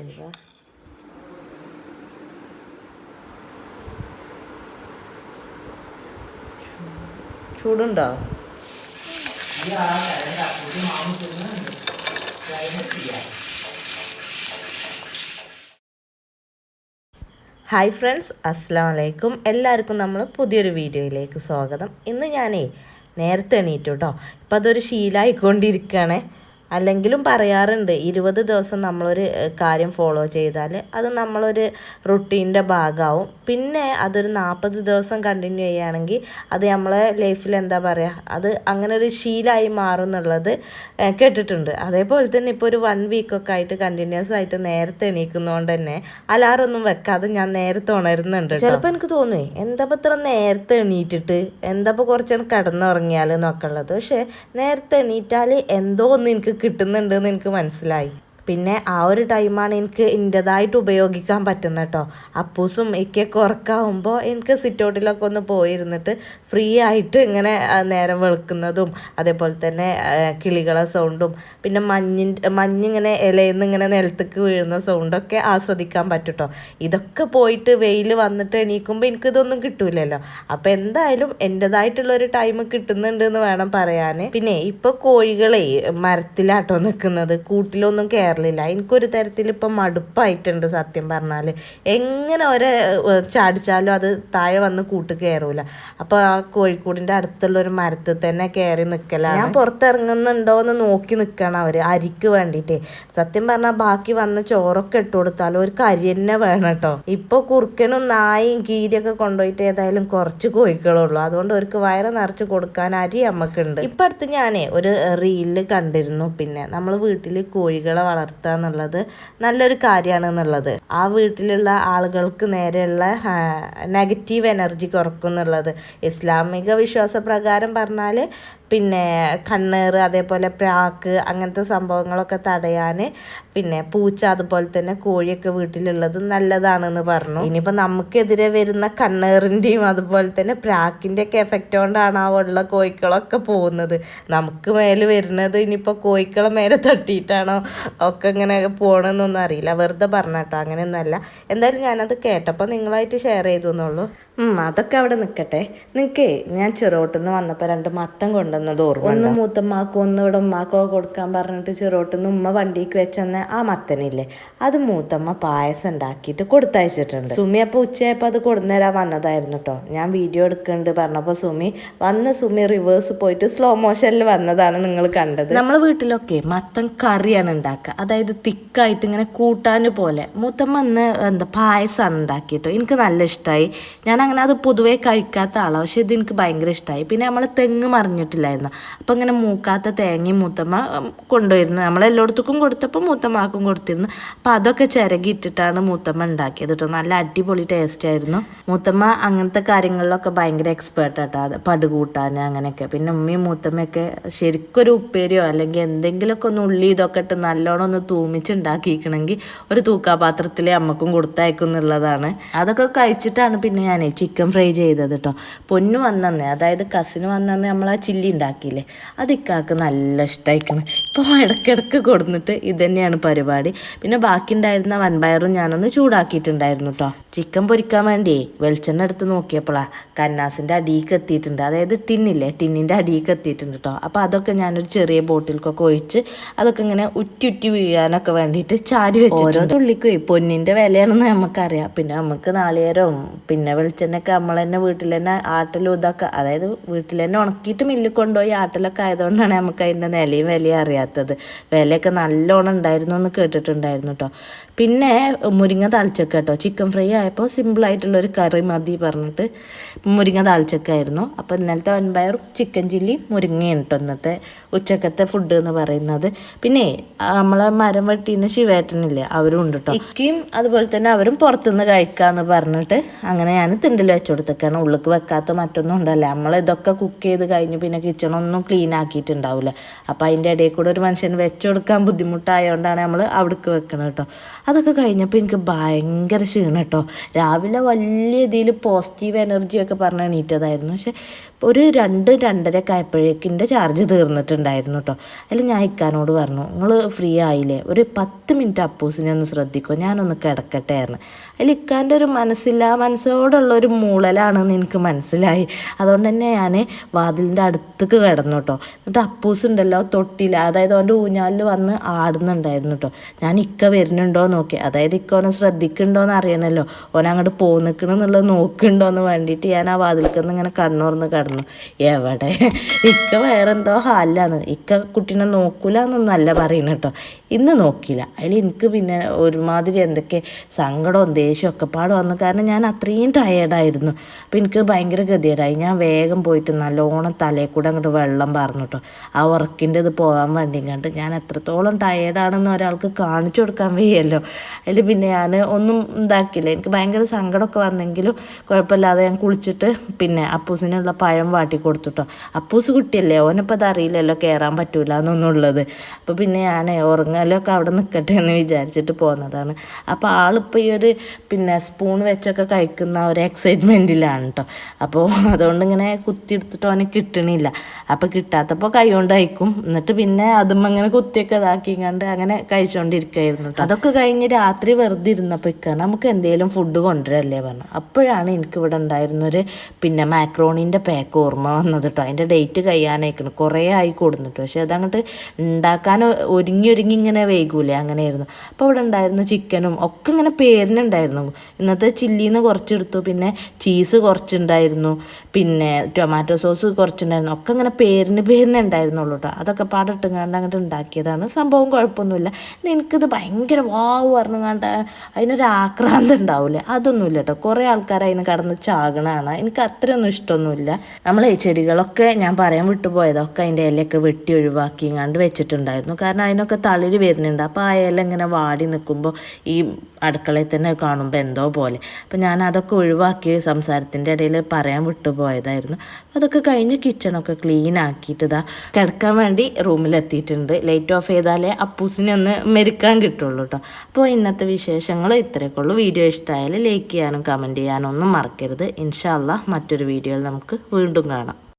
എന്താ ചൂടുണ്ടോ? Hi friends അസ്സാം വലൈക്കും എല്ലാവർക്കും നമ്മൾ പുതിയൊരു വീഡിയോയിലേക്ക് സ്വാഗതം. ഇന്ന് ഞാനേ നേരത്തെ എണീറ്റു കേട്ടോ. ഇപ്പം അതൊരു ശീലമായിക്കൊണ്ടിരിക്കുകയാണേ അല്ലെങ്കിലും പറയാറുണ്ട് ഇരുപത് ദിവസം നമ്മളൊരു കാര്യം ഫോളോ ചെയ്താൽ അത് നമ്മളൊരു റുട്ടീന്റെ ഭാഗമാവും പിന്നെ അതൊരു നാൽപ്പത് ദിവസം കണ്ടിന്യൂ ചെയ്യുകയാണെങ്കിൽ അത് നമ്മളെ ലൈഫിൽ എന്താ പറയുക അത് അങ്ങനെ ഒരു ശീലമായി മാറും എന്നുള്ളത് കേട്ടിട്ടുണ്ട്. അതേപോലെ തന്നെ ഇപ്പോൾ ഒരു വൺ വീക്കൊക്കെ ആയിട്ട് കണ്ടിന്യൂസ് ആയിട്ട് നേരത്തെ എണീക്കുന്നതുകൊണ്ട് തന്നെ അലാറൊന്നും വെക്കാതെ ഞാൻ നേരത്തെ ഉണരുന്നുണ്ട് ചിലപ്പോൾ എനിക്ക് തോന്നുവേ എന്താ ഇത്ര നേരത്തെ എണീറ്റിട്ട് എന്താ ഇപ്പോൾ കുറച്ച് കിടന്നുറങ്ങിയാൽ എന്നൊക്കെ ഉള്ളത്. പക്ഷേ നേരത്തെ എണീറ്റാൽ എന്തോ ഒന്ന് എനിക്ക് കിട്ടുന്നുണ്ട് എന്ന് എനിക്ക് മനസ്സിലായി. പിന്നെ ആ ഒരു ടൈമാണ് എനിക്ക് എന്റെതായിട്ട് ഉപയോഗിക്കാൻ പറ്റുന്നത് കേട്ടോ അപ്പൂസും ഇക്കൊക്കെ ഉറക്കാവുമ്പോൾ എനിക്ക് സിറ്റൗട്ടിലൊക്കെ ഒന്ന് പോയിരുന്നിട്ട് ഫ്രീ ആയിട്ട് ഇങ്ങനെ നേരം വെളുക്കുന്നതും അതേപോലെ തന്നെ കിളികളെ സൗണ്ടും പിന്നെ മഞ്ഞിന്റെ മഞ്ഞിങ്ങനെ ഇലയിൽ നിന്ന് ഇങ്ങനെ നിലത്തേക്ക് വീഴുന്ന സൗണ്ടൊക്കെ ആസ്വദിക്കാൻ പറ്റും കേട്ടോ ഇതൊക്കെ പോയിട്ട് വെയിൽ വന്നിട്ട് എണീക്കുമ്പോൾ എനിക്കിതൊന്നും കിട്ടൂലല്ലോ. അപ്പോൾ എന്തായാലും എന്റെതായിട്ടുള്ളൊരു ടൈം കിട്ടുന്നുണ്ട് എന്ന് വേണം പറയാൻ പിന്നെ ഇപ്പോൾ കോഴികളെ മരത്തിലാട്ടോ നിൽക്കുന്നത് കൂട്ടിലൊന്നും കയറലില്ല എനിക്കൊരു തരത്തിൽ ഇപ്പം മടുപ്പായിട്ടുണ്ട് സത്യം പറഞ്ഞാൽ എങ്ങനെ ഒരു ചാടിച്ചാലും അത് താഴെ വന്ന് കൂട്ട് കയറൂല അപ്പോൾ ആ കോഴിക്കൂടിന്റെ അടുത്തുള്ള ഒരു മരത്തിൽ തന്നെ കയറി നിൽക്കലാണ് ഞാൻ പുറത്തിറങ്ങുന്നുണ്ടോ എന്ന് നോക്കി നിൽക്കണം അവർ അരിക്ക് വേണ്ടിയിട്ട് സത്യം പറഞ്ഞാൽ ബാക്കി വന്ന ചോറൊക്കെ ഇട്ട് കൊടുത്താലും ഒരു കരി തന്നെ വേണം കേട്ടോ. ഇപ്പോൾ കുറുക്കനും നായും കീരിയൊക്കെ കൊണ്ടുപോയിട്ട് ഏതായാലും കുറച്ച് കോഴിക്കളുള്ളൂ. അതുകൊണ്ട് അവർക്ക് വയറ് നിറച്ച് കൊടുക്കാൻ അരി നമുക്കുണ്ട് ഇപ്പം അടുത്ത് ഞാനേ ഒരു റീലിൽ കണ്ടിരുന്നു. പിന്നെ നമ്മൾ വീട്ടിൽ കോഴികളെ വളർത്തുക എന്നുള്ളത് നല്ലൊരു കാര്യമാണ് എന്നുള്ളത്. ആ വീട്ടിലുള്ള ആളുകൾക്ക് നേരെയുള്ള നെഗറ്റീവ് എനർജി കുറക്കും എന്നുള്ളത്. ഇസ്ലാമിക വിശ്വാസ പ്രകാരം പറഞ്ഞാൽ പിന്നെ കണ്ണേറ് അതേപോലെ പ്രാക്ക് അങ്ങനത്തെ സംഭവങ്ങളൊക്കെ തടയാൻ പിന്നെ പൂച്ച അതുപോലെ തന്നെ കോഴിയൊക്കെ വീട്ടിലുള്ളത് നല്ലതാണെന്ന് പറഞ്ഞു. ഇനിയിപ്പോൾ നമുക്കെതിരെ വരുന്ന കണ്ണേറിന്റെയും അതുപോലെ തന്നെ പ്രാക്കിന്റെ ഒക്കെ എഫക്റ്റ് കൊണ്ടാണ് ആ ഉള്ള കോഴിക്കളൊക്കെ പോകുന്നത്. നമുക്ക് മേലെ വരുന്നത് ഇനിയിപ്പോൾ കോഴിക്കളെ മേലെ തട്ടിയിട്ടാണോ ഒക്കെ ഇങ്ങനെ പോകണമെന്നൊന്നും അറിയില്ല. വെറുതെ പറഞ്ഞാട്ടോ അങ്ങനെയൊന്നുമല്ല. എന്തായാലും ഞാനത് കേട്ടപ്പോൾ നിങ്ങളായിട്ട് ഷെയർ ചെയ്തു എന്നുള്ളൂ. അതൊക്കെ അവിടെ നിൽക്കട്ടെ നിൽക്കേ ഞാൻ ചെറുവോട്ടുനിന്ന് വന്നപ്പോൾ രണ്ട് മത്തം കൊണ്ടുവന്നത് ഓർമ്മ ഒന്ന് മൂത്തമ്മാക്കോ ഒന്ന് ഇവിടെ ഉമ്മാക്കോ കൊടുക്കാൻ പറഞ്ഞിട്ട് ചെറുവോട്ടുനിന്ന് ഉമ്മ വണ്ടിക്ക് വെച്ചെന്ന ആ മത്തനില്ലേ. അത് മൂത്തമ്മ പായസം ഉണ്ടാക്കിയിട്ട് കൊടുത്തയച്ചിട്ടുണ്ട്. സുമി അപ്പോൾ ഉച്ചയായപ്പോൾ അത് കൊടുന്നേരാൻ വന്നതായിരുന്നു കേട്ടോ ഞാൻ വീഡിയോ എടുക്കുന്നുണ്ട് പറഞ്ഞപ്പോൾ സുമി വന്ന സുമി റിവേഴ്സ് പോയിട്ട് സ്ലോ മോഷനിൽ വന്നതാണ് നിങ്ങൾ കണ്ടത്. നമ്മളെ വീട്ടിലൊക്കെ മത്തം കറിയാണ് ഉണ്ടാക്കുക. അതായത് തിക്കായിട്ട് ഇങ്ങനെ കൂട്ടാൻ പോലെ. മൂത്തമ്മ ഇന്ന് എന്താ പായസമാണ് ഉണ്ടാക്കിയിട്ടോ എനിക്ക് നല്ല ഇഷ്ടമായി ഞാൻ അങ്ങനെ അത് പൊതുവേ കഴിക്കാത്ത ആളാണ് പക്ഷെ ഇത് എനിക്ക് ഭയങ്കര ഇഷ്ടമായി പിന്നെ നമ്മൾ തെങ്ങ് മറിഞ്ഞിട്ടില്ലായിരുന്നു അപ്പം ഇങ്ങനെ മൂക്കാത്ത തേങ്ങയും മൂത്തമ്മ കൊണ്ടുവരുന്നു. നമ്മളെല്ലായിടത്തേക്കും കൊടുത്തപ്പോൾ മൂത്തമ്മക്കും കൊടുത്തിരുന്നു. അപ്പം അതൊക്കെ ചിരകിയിട്ടിട്ടാണ് മൂത്തമ്മ ഉണ്ടാക്കിയത് കേട്ടോ നല്ല അടിപൊളി ടേസ്റ്റ് ആയിരുന്നു. മൂത്തമ്മ അങ്ങനത്തെ കാര്യങ്ങളിലൊക്കെ ഭയങ്കര എക്സ്പേർട്ട് ആട്ടോ. അത് പടുകൂട്ടാൻ അങ്ങനെയൊക്കെ. പിന്നെ ഉമ്മയും മൂത്തമ്മയൊക്കെ ശരിക്കൊരു ഉപ്പേരിയോ അല്ലെങ്കിൽ എന്തെങ്കിലുമൊക്കെ ഒന്ന് ഉള്ളി ഇതൊക്കെ ഇട്ട് നല്ലോണം ഒന്ന് തൂമിച്ച് ഉണ്ടാക്കിയിരിക്കണമെങ്കിൽ ഒരു തൂക്കാപാത്രത്തിൽ അമ്മക്കും കൊടുത്തയക്കും എന്നുള്ളതാണ്. അതൊക്കെ കഴിച്ചിട്ടാണ് പിന്നെ ഞാൻ ചിക്കൻ ഫ്രൈ ചെയ്തത് കേട്ടോ പൊന്നു വന്നന്ന്. അതായത് കസിന് വന്നന്ന് നമ്മൾ ആ ചില്ലി ഉണ്ടാക്കിയില്ലേ? അത് ഇക്കാക്ക് നല്ല ഇഷ്ടമായിക്കണം ഇപ്പോൾ ഇടയ്ക്കിടയ്ക്ക് കൊടുന്നിട്ട് ഇത് തന്നെയാണ് പരിപാടി. പിന്നെ ബാക്കി ഉണ്ടായിരുന്ന വൻപയറും ഞാനൊന്ന് ചൂടാക്കിയിട്ടുണ്ടായിരുന്നു കേട്ടോ ചിക്കൻ പൊരിക്കാൻ വേണ്ടി വെളിച്ചെണ്ണ എടുത്ത് നോക്കിയപ്പോഴാണ് കന്നാസിന്റെ അടിയിലേക്ക് എത്തിയിട്ടുണ്ട്. അതായത് ടിന്നില്ലേ ടിന്നിന്റെ അടിയിലേക്ക് എത്തിയിട്ടുണ്ട് കേട്ടോ അപ്പോൾ അതൊക്കെ ഞാനൊരു ചെറിയ ബോട്ടിൽക്കൊക്കെ ഒഴിച്ച് അതൊക്കെ ഇങ്ങനെ ഉറ്റി ഉറ്റി വീഴാനൊക്കെ വേണ്ടിയിട്ട് ചാരി വെച്ചു ഓരോ തുള്ളിക്കുവേ പൊന്നിന്റെ വിലയാണെന്ന് നമുക്കറിയാം പിന്നെ നമുക്ക് നാളികേരവും പിന്നെ വെളിച്ചെണ്ണയൊക്കെ നമ്മൾ തന്നെ വീട്ടിൽ തന്നെ ആട്ടലും ഇതൊക്കെ അതായത് വീട്ടിൽ തന്നെ ഉണക്കിയിട്ട് മില്ലിൽ കൊണ്ടുപോയി ആട്ടലൊക്കെ ആയതുകൊണ്ടാണ് നമുക്ക് അതിന്റെ നിലയും വിലയും അറിയാത്തത് വിലയൊക്കെ നല്ലോണം ഉണ്ടായിരുന്നു എന്ന് കേട്ടിട്ടുണ്ടായിരുന്നു കേട്ടോ പിന്നെ മുരിങ്ങ താളിച്ചക്ക കേട്ടോ. ചിക്കൻ ഫ്രൈ ആയപ്പോൾ സിമ്പിളായിട്ടുള്ളൊരു കറി മതി പറഞ്ഞിട്ട് മുരിങ്ങ താളിച്ചൊക്കെയായിരുന്നു. അപ്പോൾ ഇന്നലത്തെ വൻപയറും ചിക്കൻ ചില്ലി മുരിങ്ങയാണ് കേട്ടോ ഇന്നത്തെ ഉച്ചക്കത്തെ ഫുഡ് എന്ന് പറയുന്നത്. പിന്നെ നമ്മളെ മരം വെട്ടിന്ന് ശിവേട്ടനില്ലേ അവരും ഉണ്ട് കേട്ടോ. ഇക്കയും അതുപോലെ തന്നെ അവരും പുറത്തുനിന്ന് കഴിക്കാന്ന് പറഞ്ഞിട്ട് അങ്ങനെ ഞാൻ തിണ്ടിൽ വെച്ചു കൊടുത്തേക്കാണ് ഉള്ളിക്ക് വെക്കാത്ത മറ്റൊന്നും ഉണ്ടല്ല. നമ്മൾ ഇതൊക്കെ കുക്ക് ചെയ്ത് കഴിഞ്ഞ് പിന്നെ കിച്ചണൊന്നും ക്ലീൻ ആക്കിയിട്ടുണ്ടാവില്ല അപ്പോൾ അതിന്റെ ഇടയിൽ കൂടെ ഒരു മനുഷ്യന് വെച്ചു കൊടുക്കാൻ ബുദ്ധിമുട്ടായതുകൊണ്ടാണ് നമ്മൾ അവിടേക്ക് വെക്കണം കേട്ടോ. അതൊക്കെ കഴിഞ്ഞപ്പോൾ എനിക്ക് ഭയങ്കര ക്ഷീണം കേട്ടോ. രാവിലെ വലിയ ഇതിൽ പോസിറ്റീവ് എനർജിയൊക്കെ പറഞ്ഞ് എണീറ്റതായിരുന്നു. പക്ഷെ ഒരു രണ്ട് രണ്ടരയൊക്കെ ആയപ്പോഴേക്കും എന്റെ ചാർജ് തീർന്നിട്ടുണ്ടായിരുന്നു കേട്ടോ. അതിൽ ഞാൻ ഇക്കാനോട് പറഞ്ഞു നിങ്ങൾ ഫ്രീ ആയില്ലേ? ഒരു പത്ത് മിനിറ്റ് അപ്പൂസിനെ ഒന്ന് ശ്രദ്ധിക്കോ ഞാനൊന്ന് കിടക്കട്ടെ ആയിരുന്നു അതിൽ ഒരു മനസ്സില്ല മനസ്സോടുള്ള ഒരു മൂളലാണെന്ന് എനിക്ക് മനസ്സിലായി. അതുകൊണ്ട് തന്നെ ഞാൻ വാതിലിന്റെ അടുത്തേക്ക് കിടന്നു കേട്ടോ എന്നിട്ട് അപ്പൂസ് ഉണ്ടല്ലോ തൊട്ടില്ല അതായത് അവന്റെ ഊഞ്ഞാലിൽ വന്ന് ആടുന്നുണ്ടായിരുന്നു കേട്ടോ ഞാൻ ഇക്ക വരുന്നുണ്ടോ നോക്കി. അതായത് ഇക്ക ഓനെ ശ്രദ്ധിക്കുന്നുണ്ടോ എന്ന് അറിയണമല്ലോ ഓൻ അങ്ങോട്ട് പോന്നിക്കണമെന്നുള്ളത് നോക്കുന്നുണ്ടോ എന്ന് വേണ്ടിയിട്ട് ഞാൻ ആ വാതിൽക്കൊന്ന് ഇങ്ങനെ കണ്ണുറന്ന് കിടന്നു. എവിടെ? ഇക്ക വേറെന്തോ ഹാലാണ് ഇക്ക കുട്ടീനെ നോക്കൂല എന്നൊന്നും അല്ല പറയുന്നത് കേട്ടോ ഇന്ന് നോക്കിയില്ല. അതിൽ എനിക്ക് പിന്നെ ഒരുമാതിരി എന്തൊക്കെ സങ്കടവും ദേഷ്യവും ഒക്കെ പാട് വന്നു കാരണം ഞാൻ അത്രയും ടയേർഡായിരുന്നു അപ്പോൾ എനിക്ക് ഭയങ്കര ഗതികേടായി. ഞാൻ വേഗം പോയിട്ട് നല്ലോണം തലയിൽ കൂടെ അങ്ങോട്ട് വെള്ളം പറഞ്ഞു കേട്ടോ ആ ഉറക്കിന്റെ ഇത് പോകാൻ വേണ്ടി കണ്ട് ഞാൻ എത്രത്തോളം ടയേർഡാണെന്ന് ഒരാൾക്ക് കാണിച്ചു കൊടുക്കാൻ വയ്യല്ലോ. അതിൽ പിന്നെ ഞാൻ ഒന്നും ഇതാക്കിയില്ല. എനിക്ക് ഭയങ്കര സങ്കടമൊക്കെ വന്നെങ്കിലും കുഴപ്പമില്ലാതെ ഞാൻ കുളിച്ചിട്ട് പിന്നെ അപ്പൂസിനുള്ള പഴം വാട്ടി കൊടുത്തു കേട്ടോ അപ്പൂസ് കുട്ടിയല്ലേ? ഓനിപ്പോൾ അത് അറിയില്ലല്ലോ കയറാൻ പറ്റൂല എന്നൊന്നുള്ളത് അപ്പോൾ പിന്നെ ഞാൻ ഉറങ്ങലൊക്കെ അവിടെ നിൽക്കട്ടെ എന്ന് വിചാരിച്ചിട്ട് പോന്നതാണ്. അപ്പോൾ ആളിപ്പോൾ ഈ ഒരു പിന്നെ സ്പൂൺ വെച്ചൊക്കെ കഴിക്കുന്ന ഒരു എക്സൈറ്റ്മെന്റിലാണ് കേട്ടോ അപ്പോൾ അതുകൊണ്ട് ഇങ്ങനെ കുത്തിയെടുത്തിട്ട് അവന് കിട്ടണില്ല. അപ്പോൾ കിട്ടാത്തപ്പോൾ കൈ കൊണ്ട് കഴിക്കും എന്നിട്ട് പിന്നെ അതും അങ്ങനെ കുത്തിയൊക്കെ ഇതാക്കി കണ്ട് അങ്ങനെ കഴിച്ചുകൊണ്ടിരിക്കുകയായിരുന്നു കേട്ടോ അതൊക്കെ കഴിഞ്ഞ് രാത്രി വെറുതെ ഇരുന്നപ്പോൾ ഇക്ക നമുക്ക് എന്തെങ്കിലും ഫുഡ് കൊണ്ടുവരല്ലേ പറഞ്ഞു. അപ്പോഴാണ് എനിക്ക് ഇവിടെ ഉണ്ടായിരുന്നൊരു പിന്നെ മാക്രോണിന്റെ പാക്ക് ഓർമ്മ വന്നത് കേട്ടോ അതിന്റെ ഡേറ്റ് കഴിയാനായിക്കണം. കുറേ ആയി കൊടുന്നിട്ട് പക്ഷേ അതങ്ങോട്ട് ഉണ്ടാക്കാൻ ഒരുങ്ങി ഒരുങ്ങി ഇങ്ങനെ വൈകൂലേ അങ്ങനെയായിരുന്നു. അപ്പോൾ ഇവിടെ ഉണ്ടായിരുന്ന ചിക്കനും ഒക്കെ ഇങ്ങനെ പേരിനുണ്ടായിരുന്നു. ഇന്നത്തെ ചില്ലിന്ന് കുറച്ചെടുത്തു. പിന്നെ ചീസ് കുറച്ചുണ്ടായിരുന്നു. പിന്നെ ടൊമാറ്റോ സോസ് കുറച്ചുണ്ടായിരുന്നു. ഒക്കെ ഇങ്ങനെ പേരിന് പേരിന് ഉണ്ടായിരുന്നുള്ളൂ കേട്ടോ അതൊക്കെ പാടിട്ടുങ്ങാണ്ട് അങ്ങോട്ട് ഉണ്ടാക്കിയതാണ്. സംഭവം കുഴപ്പമൊന്നുമില്ല. നിനക്കിത് ഭയങ്കര വാവ് പറഞ്ഞുങ്ങാണ്ട് അതിനൊരു ആക്രാന്തം ഉണ്ടാവില്ലേ അതൊന്നുമില്ല കേട്ടോ കുറേ ആൾക്കാർ അതിന് കടന്ന് ചാകണതാണ് എനിക്ക് അത്രയൊന്നും ഇഷ്ടമൊന്നുമില്ല. നമ്മൾ ഈ ചെടികളൊക്കെ ഞാൻ പറയാൻ വിട്ടുപോയതൊക്കെ അതിന്റെ ഇലയൊക്കെ വെട്ടി ഒഴിവാക്കി കണ്ട് വെച്ചിട്ടുണ്ടായിരുന്നു. കാരണം അതിനൊക്കെ തളിര് വരുന്നുണ്ട്. അപ്പോൾ ആ ഇല ഇങ്ങനെ വാടി നിൽക്കുമ്പോൾ ഈ അടുക്കളയിൽ തന്നെ കാണുമ്പോൾ എന്തോ പോലെ. അപ്പം ഞാൻ അതൊക്കെ ഒഴിവാക്കി സംസാരത്തിന്റെ ഇടയിൽ പറയാൻ വിട്ടുപോയതായിരുന്നു. അതൊക്കെ കഴിഞ്ഞ് കിച്ചണൊക്കെ ക്ലീൻ ആക്കിയിട്ട് ഇതാ കിടക്കാൻ വേണ്ടി റൂമിലെത്തിയിട്ടുണ്ട്. ലൈറ്റ് ഓഫ് ചെയ്താലേ അപ്പൂസിനെ ഒന്ന് മെരുക്കാൻ കിട്ടുള്ളൂ കേട്ടോ അപ്പോൾ ഇന്നത്തെ വിശേഷങ്ങൾ ഇത്രയൊക്കെ ഉള്ളൂ വീഡിയോ ഇഷ്ടമായാൽ ലൈക്ക് ചെയ്യാനും കമന്റ് ചെയ്യാനും ഒന്നും മറക്കരുത്. ഇൻഷാല്ല മറ്റൊരു വീഡിയോയിൽ നമുക്ക് വീണ്ടും കാണാം.